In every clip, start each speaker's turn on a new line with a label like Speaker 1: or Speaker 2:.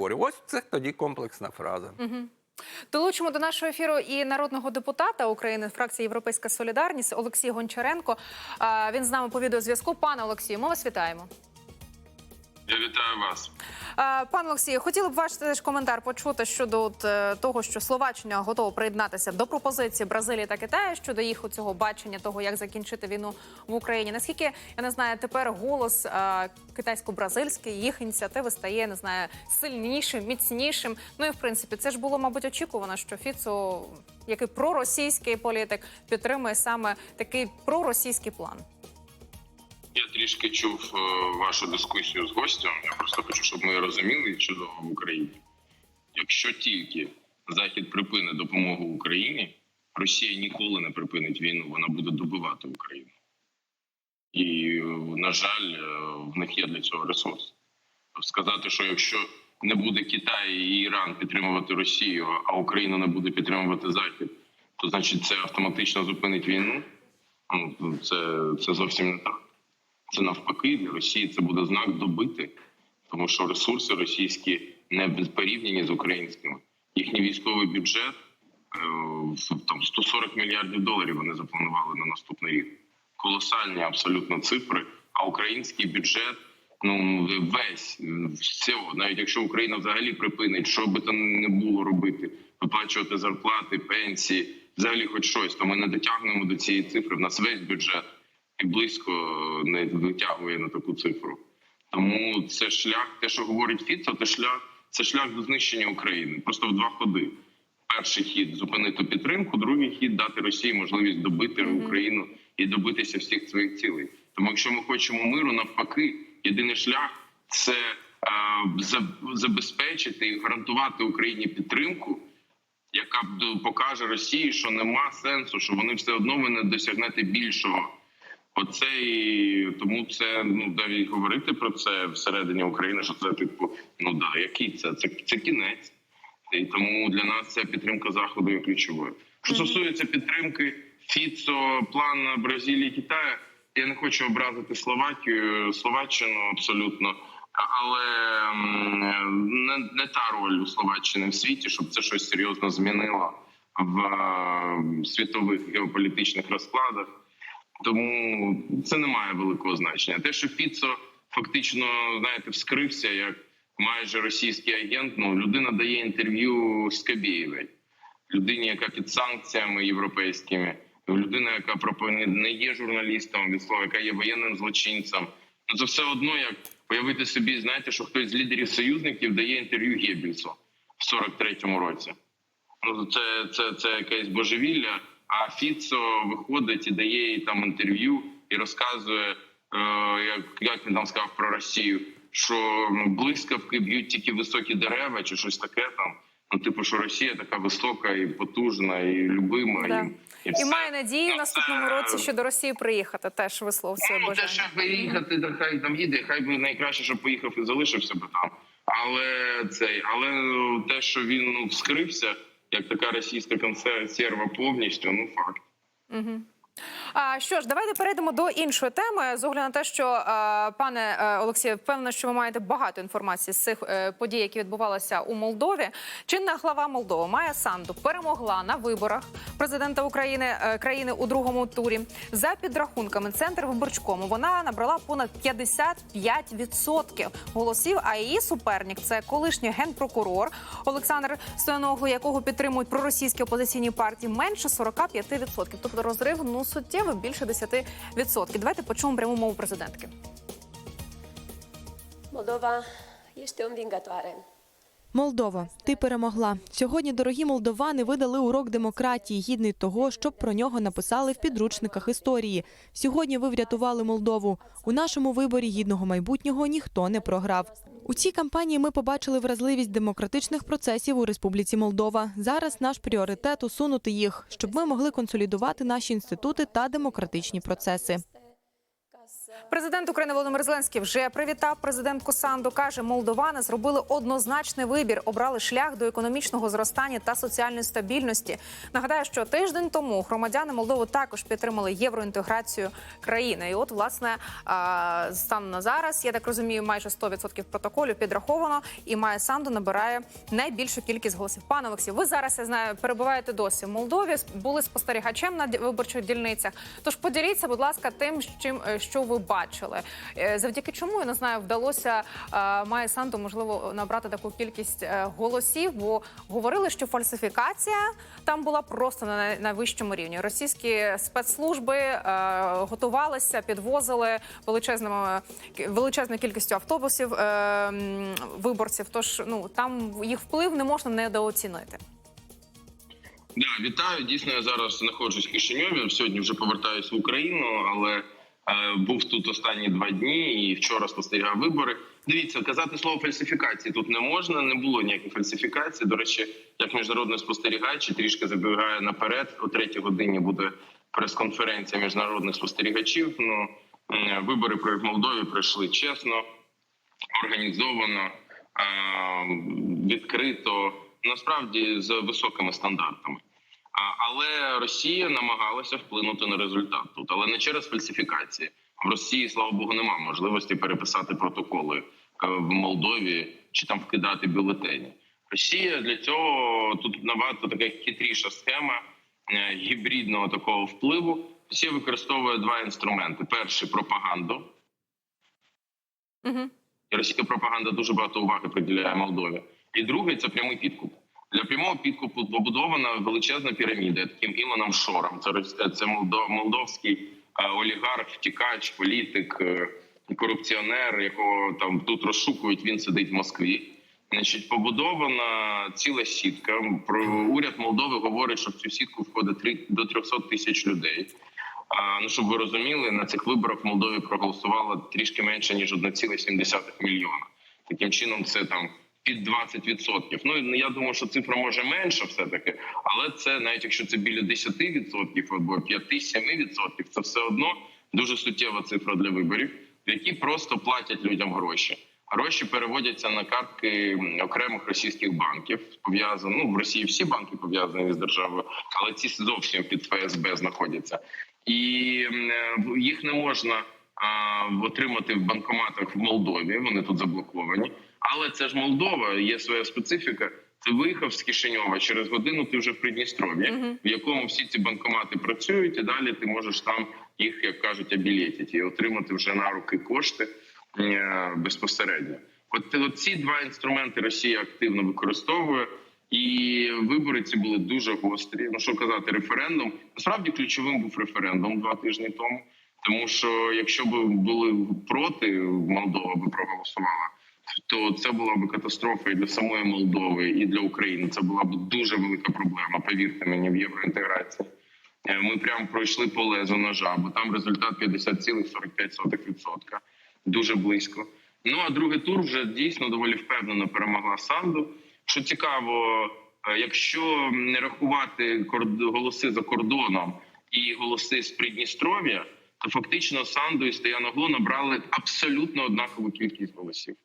Speaker 1: переговорів. Ось це тоді комплексна фраза.
Speaker 2: Долучимо до нашого ефіру і народного депутата України фракції Європейська Солідарність Олексій Гончаренко. Він з нами по відеозв'язку. Пане Олексію, ми вас вітаємо.
Speaker 3: Я вітаю вас.
Speaker 2: А, Пане Олексію, хотіли б ваш теж коментар почути щодо от, е, того, що Словаччина готова приєднатися до пропозиції Бразилії та Китаю щодо їх у цього бачення того, як закінчити війну в Україні. Наскільки я не знаю, тепер голос китайсько-бразильський їх ініціативи стає не знаю сильнішим, міцнішим. Ну і в принципі, це ж було мабуть очікувано, що Фіцо, який проросійський політик, підтримує саме такий проросійський план.
Speaker 3: Я трішки чув е, вашу дискусію з гостем. Я просто хочу, щоб ми розуміли чудово в Україні. Якщо тільки Захід припинить допомогу Україні, Росія ніколи не припинить війну, вона буде добивати Україну. І, е, на жаль, е, в них є для цього ресурс. Сказати, що якщо не буде Китай і Іран підтримувати Росію, а Україна не буде підтримувати Захід, то значить це автоматично зупинить війну. Ну, це, це зовсім не так. Це навпаки для Росії це буде знак добити, тому що ресурси російські не порівняні з українськими. Їхній військовий бюджет е, там 140 мільярдів доларів вони запланували на наступний рік. Колосальні абсолютно цифри. А український бюджет ну весь все, навіть якщо Україна взагалі припинить, що би там не було робити, виплачувати зарплати, пенсії, взагалі хоч щось, то ми не дотягнемо до цієї цифри. В нас весь бюджет і близько не витягує на таку цифру. Тому це шлях, те, що говорить Фіцо, це шлях, це шлях до знищення України. Просто в два ходи. Перший хід зупинити підтримку, другий хід дати Росії можливість добити Україну і добитися всіх своїх цілей. Тому, якщо ми хочемо миру, навпаки, єдиний шлях це е, забезпечити і гарантувати Україні підтримку, яка покаже Росії, що нема сенсу, що вони все одно ви не досягнете більшого. Оце і тому це ну навіть говорити про це всередині України, що це типу, ну да, який це? Це, це кінець. І тому для нас ця підтримка заходу є ключовою. Що стосується підтримки Фіцо, план Бразилії, Китаю, я не хочу образити Словакію, Словаччину абсолютно, але не, не та роль у Словаччини в світі, щоб це щось серйозно змінило в е, світових геополітичних розкладах. Тому це не має великого значення. Те, що Фіцо фактично знаєте, вскрився як майже російський агент. Ну людина дає інтерв'ю Скабєєвій, людині, яка під санкціями європейськими, людина, яка не є журналістом від слова, яка є воєнним злочинцем. Ну це все одно як уявити собі, знаєте, що хтось з лідерів союзників дає інтерв'ю Геббельсу в 43-му році. Ну це, це, це якесь божевілля. А Фіцо виходить і дає їй там інтерв'ю і розказує, е, як, як він там сказав про Росію, що ну, блискавки б'ють тільки високі дерева чи щось таке там. Ну, типу, що Росія така висока і потужна, і любима,
Speaker 2: Да.
Speaker 3: і, і,
Speaker 2: І має надію в
Speaker 3: Ну,
Speaker 2: наступному році, що до Росії приїхати. Теж висловив своє
Speaker 3: Ну, те, що виїхати, то хай там їде, хай би найкраще, щоб поїхав і залишився би там. Але цей, але те, що він ну, вскрився, як така російська консерва повністю, ну факт.
Speaker 2: А що ж, давайте перейдемо до іншої теми. З огляду на те, що пане е, Олексію, впевнено, що ви маєте багато інформації з цих е, подій, які відбувалися у Молдові. Чинна глава Молдови Майя Санду перемогла на виборах президента України е, країни у другому турі. За підрахунками центр виборчкому вона набрала понад 55% голосів. А її суперник це колишній генпрокурор Олександр Стояноглу, якого підтримують проросійські опозиційні партії, менше 45%. Тобто розрив ну суттєво більше 10%. Давайте почуємо пряму мову президентки.
Speaker 4: Moldova este o.
Speaker 5: Молдова, ти перемогла. Сьогодні дорогі молдовани видали урок демократії, гідний того, щоб про нього написали в підручниках історії. Сьогодні ви врятували Молдову. У нашому виборі гідного майбутнього ніхто не програв. У цій кампанії ми побачили вразливість демократичних процесів у Республіці Молдова. Зараз наш пріоритет усунути їх, щоб ми могли консолідувати наші інститути та демократичні процеси.
Speaker 2: Президент України Володимир Зеленський вже привітав президентку Санду. каже, молдовани зробили однозначний вибір, обрали шлях до економічного зростання та соціальної стабільності. Нагадаю, що тиждень тому громадяни Молдови також підтримали євроінтеграцію країни. І от, власне, станом на зараз, я так розумію, майже 100% протоколів підраховано, і Майя Санду набирає найбільшу кількість голосів. Пане Олексій, ви зараз я знаю, перебуваєте досі в Молдові, були спостерігачем на виборчих дільницях. Тож поділіться, будь ласка, тим, чим е, що ви бачили. Е, Завдяки чому я не знаю, вдалося е, Майя Санду можливо набрати таку кількість е, голосів, бо говорили, що фальсифікація там була просто на найвищому рівні. Російські спецслужби готувалися, підвозили величезними величезною кількістю автобусів виборців. Тож ну там їх вплив не можна недооцінити.
Speaker 3: Да, вітаю. Дійсно, я зараз знаходжусь в Кишиньові. Сьогодні вже повертаюся в Україну, але був тут останні два дні і вчора спостерігав вибори. Дивіться, казати слово фальсифікації тут не можна. Не було ніяких фальсифікацій. До речі, як міжнародний спостерігач трішки забігає наперед. О третій годині буде прес-конференція міжнародних спостерігачів. Ну вибори про- Молдові пройшли чесно, організовано, е, відкрито. Насправді з високими стандартами. Але Росія намагалася вплинути на результат тут, але не через фальсифікації. В Росії, слава Богу, немає можливості переписати протоколи в Молдові чи там вкидати бюлетені. Росія для цього тут набагато така хитріша схема е, гібридного такого впливу. Росія використовує два інструменти: перший пропаганду.
Speaker 2: Угу.
Speaker 3: І російська пропаганда дуже багато уваги приділяє Молдові. І другий це прямий підкуп. Для прямого підкупу побудована величезна піраміда таким Ілоном Шором. Це це молдовський е, олігарх, втікач, політик, е, корупціонер, якого там тут розшукують. Він сидить в Москві. Значить, побудована ціла сітка. Про уряд Молдови говорить, що в цю сітку входить до 300 тисяч людей. А, ну щоб ви розуміли, на цих виборах в Молдові проголосувало трішки менше ніж 1,7 мільйона. Таким чином, це там під 20%. Ну я думаю, що цифра може менша, все таки, але це навіть якщо це біля 10% або 5-7%, це все одно дуже суттєва цифра для виборів, які просто платять людям гроші. Гроші переводяться на картки окремих російських банків. Пов'язано ну в Росії всі банки пов'язані з державою, але ці зовсім під ФСБ знаходяться, і е, їх не можна а, отримати в банкоматах в Молдові. Вони тут заблоковані. Але це ж Молдова, є своя специфіка. Ти виїхав з Кишиньова через годину. Ти вже в Придністров'ї, в якому всі ці банкомати працюють, і далі ти можеш там їх, як кажуть, обілетити і отримати вже на руки кошти е, безпосередньо. От, от ці два інструменти Росія активно використовує, і вибори ці були дуже гострі. Ну що казати, референдум насправді ключовим був референдум два тижні тому. Тому що якщо б були проти, Молдова би проголосувала, то це була б катастрофа і для самої Молдови, і для України. Це була б дуже велика проблема. Повірте мені в євроінтеграції. Е, Ми прямо пройшли по лезу ножа, бо там результат 50,45%. Дуже близько. Ну а другий тур вже дійсно доволі впевнено перемогла Санду. Що цікаво, е, якщо не рахувати голоси за кордоном і голоси з Придністров'я, то фактично Санду і Стояногло набрали абсолютно однакову кількість голосів.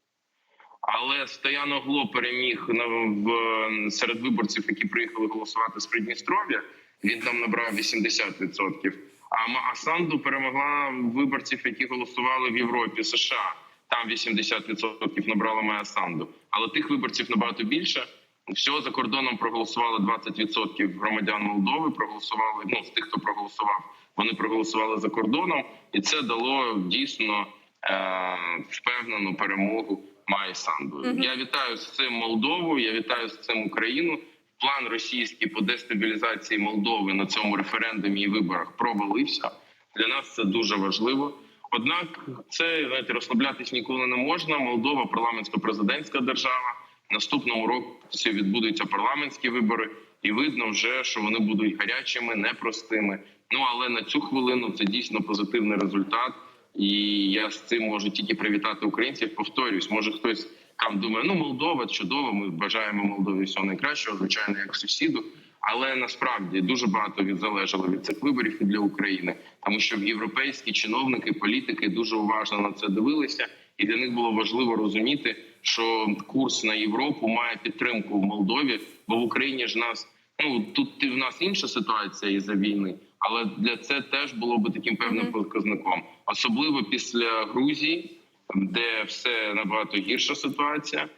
Speaker 3: Але Стояногло переміг на в серед виборців, які приїхали голосувати з Придністров'я. Він там набрав 80%. А Ма- а Санду перемогла виборців, які голосували в Європі, США. Там 80% набрала Майя Санду. Але тих виборців набагато більше. Всього за кордоном проголосували 20% громадян Молдови. Проголосували ну з тих, хто проголосував. Вони проголосували за кордоном, і це дало дійсно е, впевнену перемогу Майі Санду. Я вітаю з цим Молдову. Я вітаю з цим Україну. План російський по дестабілізації Молдови на цьому референдумі і виборах провалився. Для нас це дуже важливо. Однак, це знаєте, розслаблятись ніколи не можна. Молдова парламентсько-президентська держава. Наступного року відбудуться парламентські вибори, і видно вже, що вони будуть гарячими, непростими. Ну але на цю хвилину це дійсно позитивний результат. І я з цим можу тільки привітати українців. Повторюсь, може хтось там думає, ну Молдова чудово. Ми бажаємо Молдові всього найкращого, звичайно, як сусіду. Але насправді дуже багато від залежало від цих виборів і для України, тому що європейські чиновники, політики дуже уважно на це дивилися, і для них було важливо розуміти, що курс на Європу має підтримку в Молдові, бо в Україні ж нас ну тут і в нас інша ситуація із за війни, але для це теж було би таким певним показником, особливо після Грузії, де все набагато гірша ситуація.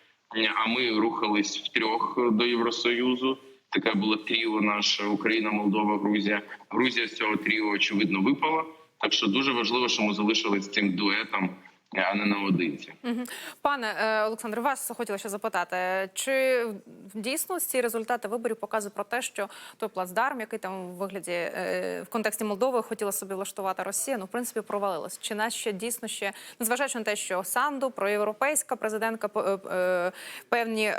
Speaker 3: А ми рухались в трьох до Євросоюзу. Таке було тріо наше Україна, Молдова, Грузія. Грузія з цього тріо очевидно випала. Так що дуже важливо, що ми залишились цим дуетом, а не наодинці.
Speaker 2: Пане е, Олександре, вас хотіла ще запитати, чи дійсно ці результати виборів показують про те, що той плацдарм, який там в вигляді е, в контексті Молдови хотіла собі влаштувати Росія, ну в принципі провалилась? Чи нас ще дійсно ще незважаючи на те, що Санду, проєвропейська президентка е, певні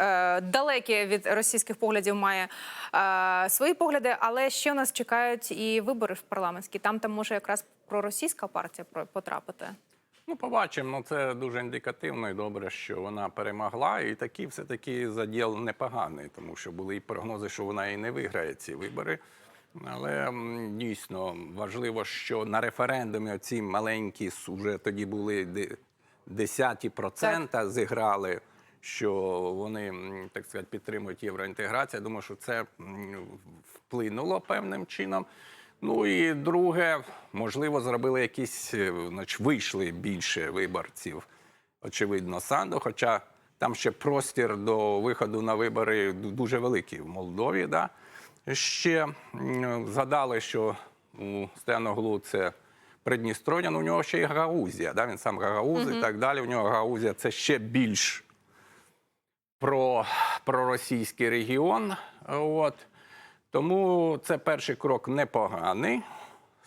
Speaker 2: далекі від російських поглядів має свої погляди, але ще у нас чекають і вибори в парламентські. Там там може якраз проросійська партія потрапити.
Speaker 1: Ну, побачимо. Ну, це дуже індикативно і добре, що вона перемогла. І такий все-таки заділ непоганий, тому що були і прогнози, що вона і не виграє ці вибори. Але дійсно важливо, що на референдумі оці маленькі вже тоді були десяті процента зіграли, що вони, так сказати, підтримують євроінтеграцію. Я думаю, що це вплинуло певним чином. Ну і друге, можливо, зробили якісь, е, значить, вийшли більше виборців. Очевидно, Санду, хоча там ще простір до виходу на вибори дуже великий в Молдові. Да? Ще згадали, що у Стеноглу це Придністров'я, ну у нього ще й Гагаузія. Да? Він сам Гагауз і так далі. У нього Гагаузія це ще більш про, про російський регіон. От. Тому це перший крок непоганий.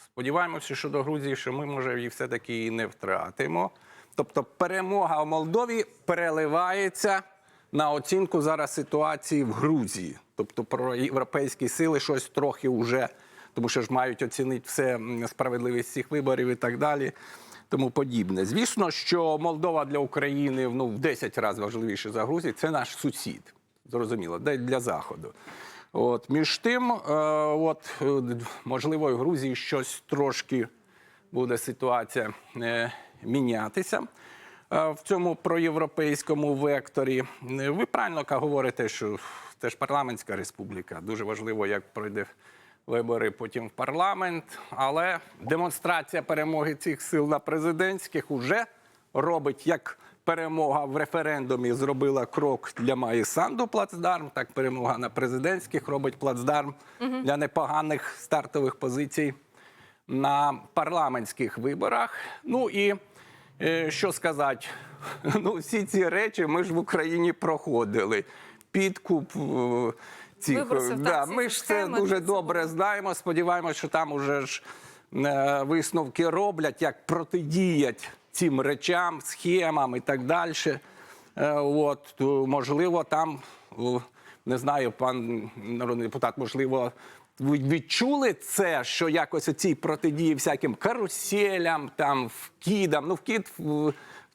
Speaker 1: Сподіваємося, що до Грузії, що ми, може, її все-таки і не втратимо. Тобто перемога в Молдові переливається на оцінку зараз ситуації в Грузії. Тобто про європейські сили щось трохи вже, тому що ж мають оцінити все справедливість цих виборів і так далі. Тому подібне. Звісно, що Молдова для України ну, в 10 разів важливіше за Грузію. Це наш сусід. Зрозуміло, де для Заходу. От, між тим, е, от, е, можливо, в Грузії щось трошки буде ситуація е, мінятися в цьому проєвропейському векторі. Ви правильно говорите, що це ж парламентська республіка. Дуже важливо, як пройде вибори потім в парламент. Але демонстрація перемоги цих сил на президентських уже робить як перемога в референдумі зробила крок для Маї Санду плацдарм, так перемога на президентських робить плацдарм для непоганих стартових позицій на парламентських виборах. Ну і е, що сказати, ну всі ці речі ми ж в Україні проходили. Підкуп. е, Цих,
Speaker 2: Виборців,
Speaker 1: да,
Speaker 2: так,
Speaker 1: ми ж це дуже добре знаємо. Сподіваємося, що там уже ж е, висновки роблять, як протидіять цим речам, схемам і так далі. Е, от, можливо, там, не знаю, пан народний депутат, можливо, ви відчули це, що якось оці протидії всяким каруселям, там, вкидам. Ну, вкид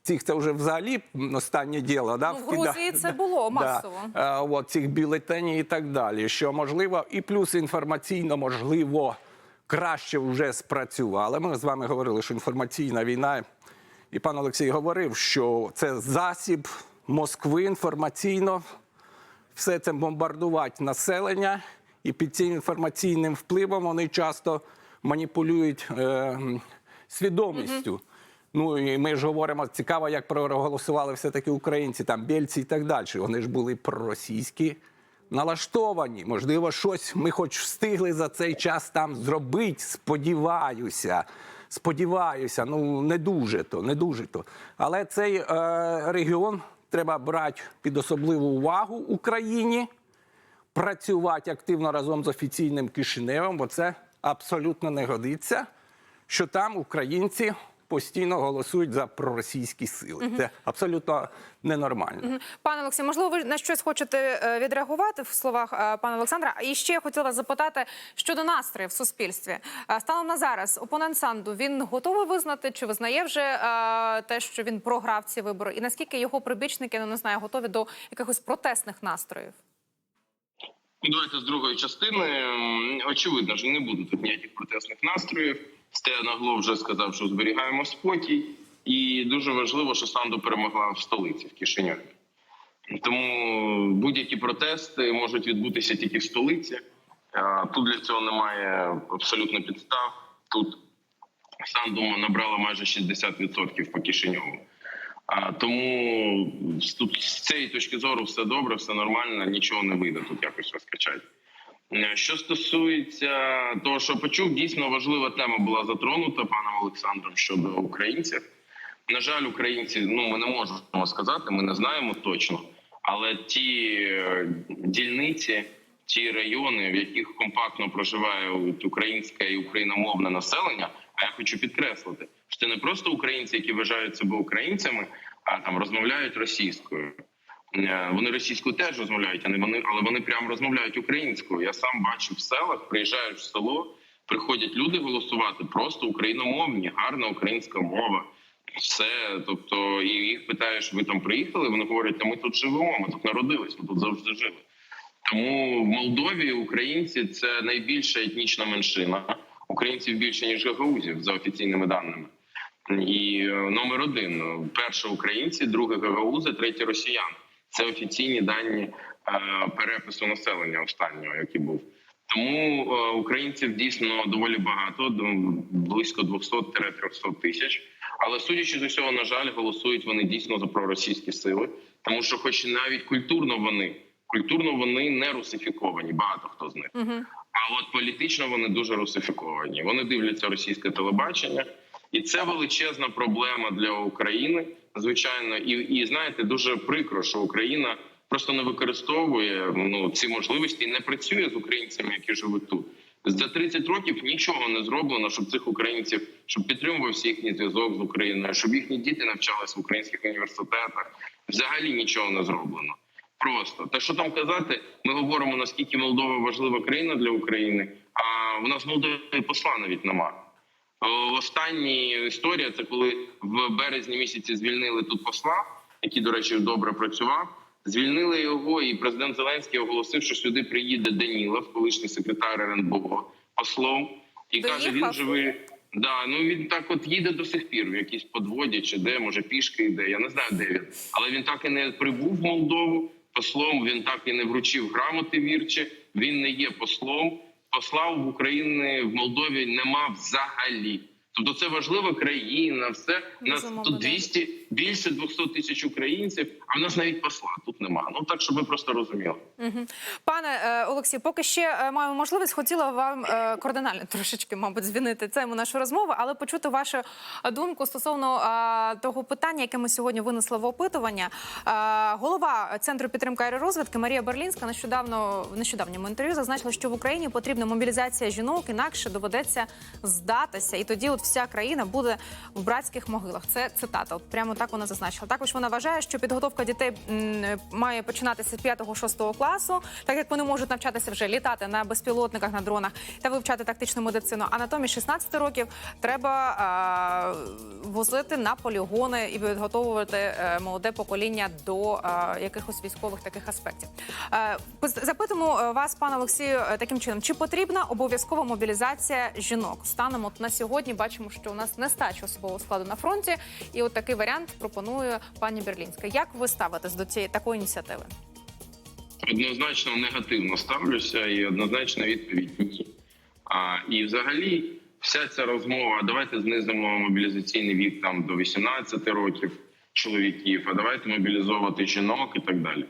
Speaker 1: цих це вже взагалі останнє діло. Да?
Speaker 2: Ну, в Грузії це було масово.
Speaker 1: Да. Е, от, цих бюлетенів і так далі. Що можливо, і плюс інформаційно, можливо, краще вже спрацювали. Ми з вами говорили, що інформаційна війна, і пан Олексій говорив, що це засіб Москви інформаційно все це бомбардувати населення, і під цим інформаційним впливом вони часто маніпулюють е, свідомістю. Ну і ми ж говоримо, цікаво, як проголосували все-таки українці, там бєльці і так далі. Вони ж були проросійські налаштовані. Можливо, щось ми хоч встигли за цей час там зробити. Сподіваюся. Сподіваюся, ну не дуже то, не дуже то. Але цей е, регіон треба брати під особливу увагу Україні, працювати активно разом з офіційним Кишиневом, бо це абсолютно не годиться, що там українці постійно голосують за проросійські сили. Це абсолютно ненормально.
Speaker 2: Пане Олексій, можливо, ви на щось хочете е, відреагувати в словах е, пана Олександра? І ще я хотіла запитати щодо настрою в суспільстві. Е, Станом на зараз опонент Санду він готовий визнати чи визнає вже те, що він програв ці вибори, і наскільки його прибічники ну не знаю, готові до якихось протестних настроїв?
Speaker 3: Ну, Давайте з другої частини. Очевидно, що не буде тут ніяких протестних настроїв. Стея Нагло вже сказав, що зберігаємо спокій, і дуже важливо, що Санду перемогла в столиці в Кишиньові. Тому будь-які протести можуть відбутися тільки в столиці. Тут для цього немає абсолютно підстав. Тут Санду набрала майже 60% по Кишиньову. Тому тут з цієї точки зору все добре, все нормально, нічого не вийде тут якось розкачати. Е, Що стосується того, що почув, дійсно важлива тема була затронута паном Олександром щодо українців. На жаль, українці, ну ми не можемо сказати, ми не знаємо точно. Але ті е, дільниці, ті райони, в яких компактно проживає українське і україномовне населення, а я хочу підкреслити, що це не просто українці, які вважають себе українцями, а там розмовляють російською. Е, Вони російською теж розмовляють, а не вони, але вони прямо розмовляють українською. Я сам бачив в селах, приїжджаєш в село, приходять люди голосувати, просто україномовні, гарна українська мова. Все, тобто, і їх питаєш, ви там приїхали? Вони говорять, ми тут живемо, ми тут народились, ми тут завжди жили. Тому в Молдові українці це найбільша етнічна меншина. Українців більше ніж гагаузів за офіційними даними. І е, номер один перше українці, друге гагаузи, третє росіяни. Це офіційні дані е, перепису населення останнього, який був. Тому е, українців дійсно доволі багато, близько 200-300 тисяч. Але судячи з усього, на жаль, голосують вони дійсно за проросійські сили, тому що, хоч навіть культурно вони культурно вони не русифіковані, багато хто з них. А от політично вони дуже русифіковані. Вони дивляться російське телебачення, і це величезна проблема для України. Звичайно, і, і знаєте, дуже прикро, що Україна просто не використовує ну ці можливості, і не працює з українцями, які живуть тут. За 30 років нічого не зроблено, щоб цих українців щоб підтримувався їхній зв'язок з Україною, щоб їхні діти навчалися в українських університетах. Взагалі нічого не зроблено. Просто та що там казати, ми говоримо наскільки Молдова важлива країна для України. А у нас в Молдові посла навіть нема. О, Останні історія це коли в березні місяці звільнили тут посла, який, до речі, добре працював. Звільнили його, і президент Зеленський оголосив, що сюди приїде Данілов, колишній секретар РНБО, послом, і каже: він живий. Да, ну він так от їде до сих пір в якійсь подводі чи де, може пішки йде. Я не знаю, де він. Але він так і не прибув в Молдову послом. Він так і не вручив грамоти вірчі. Він не є послом. Посла в Україні в Молдові нема взагалі. Тобто це важлива країна. Все У нас
Speaker 2: Безумовно,
Speaker 3: тут 200, більше 200 тисяч українців. А в нас навіть посла тут нема. Ну так, щоб ви просто розуміли.
Speaker 2: Мгм. Пане е, Олексію, поки ще е, маємо можливість, хотіла вам е, кардинально трошечки, мабуть, звінити тему нашої розмови, але почути вашу думку стосовно е, того питання, яке ми сьогодні винесли в опитування. Е, голова центру підтримки аеророзвитки Марія Берлінська нещодавно в нещодавньому інтерв'ю зазначила, що в Україні потрібна мобілізація жінок, інакше доведеться здатися, і тоді от вся країна буде в братських могилах. Це цитата. От прямо так вона зазначила. Також вона вважає, що підготовка дітей має починатися з 5-6 класу, так як вони можуть навчатися вже літати на безпілотниках, на дронах та вивчати тактичну медицину. А натомість 16 років треба возити на полігони і підготовувати е, молоде покоління до е, якихось військових таких аспектів. Е, запитуємо вас, пане Олексію, таким чином: чи потрібна обов'язкова мобілізація жінок? Станом от на сьогодні бачимо, що у нас нестача особового складу на фронті, і от такий варіант пропонує пані Берлінська. Як ви ставитесь до цієї такої ініціативи?
Speaker 3: Однозначно негативно ставлюся, і однозначно відповідь ні. А, і взагалі, вся ця розмова: давайте знизимо мобілізаційний вік там до 18 років чоловіків, а давайте мобілізовувати жінок і так далі.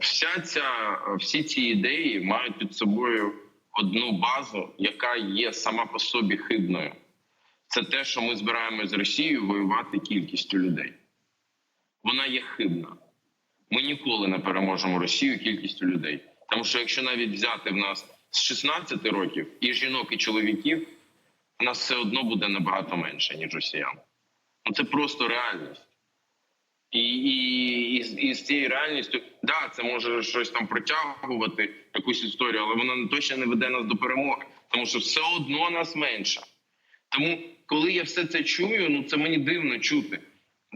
Speaker 3: Вся ця, всі ці ідеї мають під собою одну базу, яка є сама по собі хибною. Це те, що ми збираємось з Росією воювати кількістю людей. Вона є хибна. Ми ніколи не переможемо Росію кількістю людей. Тому що якщо навіть взяти в нас з 16 років і жінок, і чоловіків, у нас все одно буде набагато менше, ніж росіян. Ну це просто реальність. І, і, і, і з цією реальністю, да, це може щось там протягувати, якусь історію, але вона точно не веде нас до перемоги, тому що все одно нас менше. Тому, коли я все це чую, ну це мені дивно чути.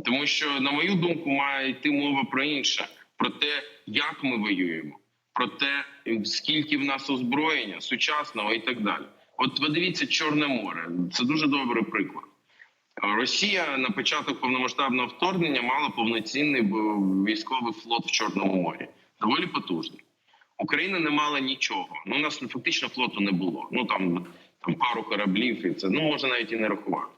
Speaker 3: Тому що, на мою думку, має йти мова про інше, про те, як ми воюємо. про те, скільки в нас озброєння сучасного і так далі. От подивіться Чорне море. Це дуже добрий приклад. Росія на початок повномасштабного вторгнення мала повноцінний військовий флот в Чорному морі, доволі потужний. Україна не мала нічого. Ну, у нас фактично флоту не було. Ну там, там пару кораблів, і це ну можна навіть і не рахувати.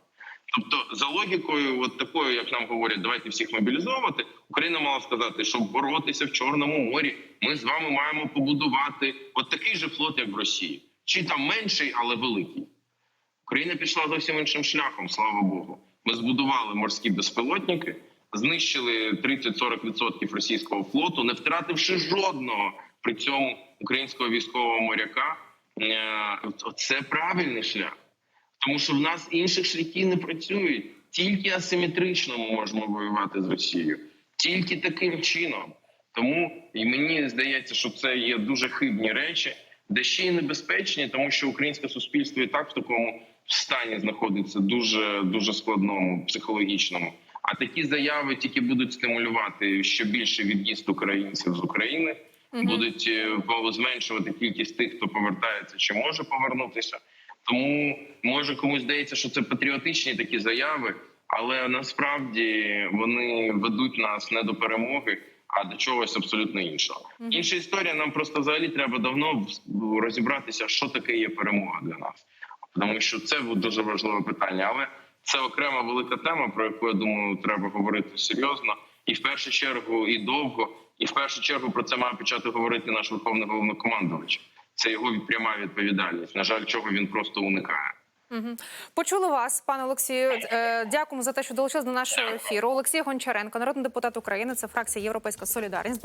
Speaker 3: Тобто, за логікою, от такою, як нам говорять, давайте всіх мобілізовувати, Україна мала сказати, щоб боротися в Чорному морі, ми з вами маємо побудувати от такий же флот, як в Росії, чи там менший, але великий. Україна пішла зовсім іншим шляхом, слава Богу. Ми збудували морські безпілотники, знищили 30-40% російського флоту, не втративши жодного при цьому українського військового моряка. Е, Це правильний шлях, тому що в нас інших шляхів не працюють. Тільки асиметрично ми можемо воювати з Росією, тільки таким чином. Тому і мені здається, що це є дуже хибні речі, де ще й небезпечні, тому що українське суспільство і так в такому стані знаходиться дуже дуже складному, психологічному. А такі заяви тільки будуть стимулювати ще більше від'їзд українців з України, будуть е, зменшувати кількість тих, хто повертається чи може повернутися. Тому може комусь здається, що це патріотичні такі заяви, але насправді вони ведуть нас не до перемоги, а до чогось абсолютно іншого. Інша історія. Нам просто взагалі треба давно розібратися, що таке є перемога для нас, тому що це дуже важливе питання. Але це окрема велика тема, про яку я думаю, треба говорити серйозно, і в першу чергу і довго. І в першу чергу про це має почати говорити наш верховний головнокомандувач. Це його пряма відповідальність. На жаль, чого він просто уникає.
Speaker 2: Почули вас, пане Олексію. Е, Дякуємо за те, що долучились до нашого ефіру. Олексій Гончаренко, народний депутат України. Це фракція Європейська Солідарність.